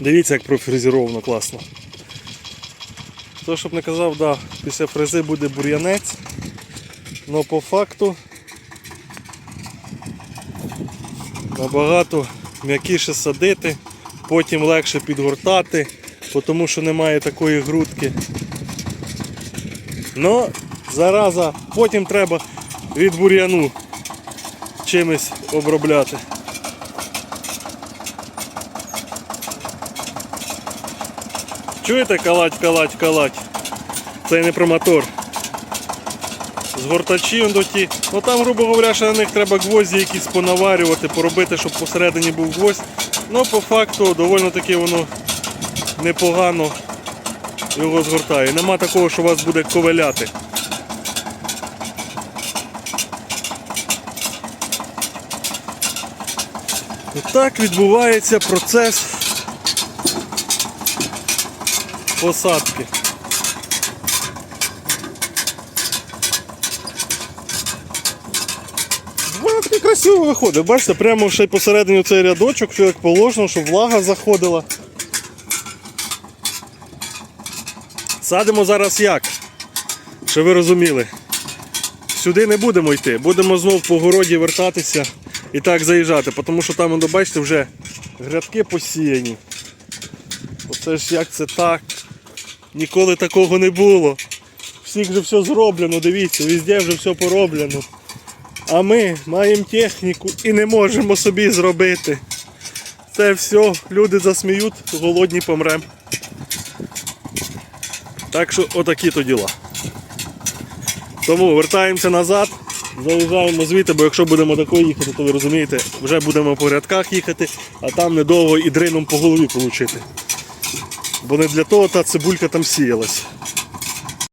Дивіться, як профрезеровано класно. То, щоб не казав, да, після фрези буде бур'янець. Но по факту набагато м'якіше садити, потім легше підгортати, тому що немає такої грудки. Ну, зараза, потім треба від бур'яну чимось обробляти. Чуєте калать, калать, калать? Це не про мотор. Згортачі он. Ну там, грубо говоря, ще на них треба гвозді якісь понаварювати, поробити, щоб посередині був гвоздь. Ну, по факту, доволі таки воно непогано його згортає. Нема такого, що вас буде ковеляти. Так відбувається процес посадки. Воно таке красиво виходить. Бачите, прямо ще й посередині цей рядочок, все як положено, щоб влага заходила. Садимо зараз як? Щоб ви розуміли. Сюди не будемо йти, будемо знов по городі вертатися і так заїжджати, тому що там, бачите, вже грядки посіяні. Оце ж як це так? Ніколи такого не було. Всіх вже все зроблено, дивіться, везде вже все пороблено. А ми маємо техніку і не можемо собі зробити. Це все, люди засміють, голодні помрем. Так що отакі то діла. Тому вертаємося назад, заїжджаємо звідти, бо якщо будемо тако їхати, то ви розумієте, вже будемо по рядках їхати, а там недовго і дрином по голові отримати. Бо не для того та цибулька там сіялась.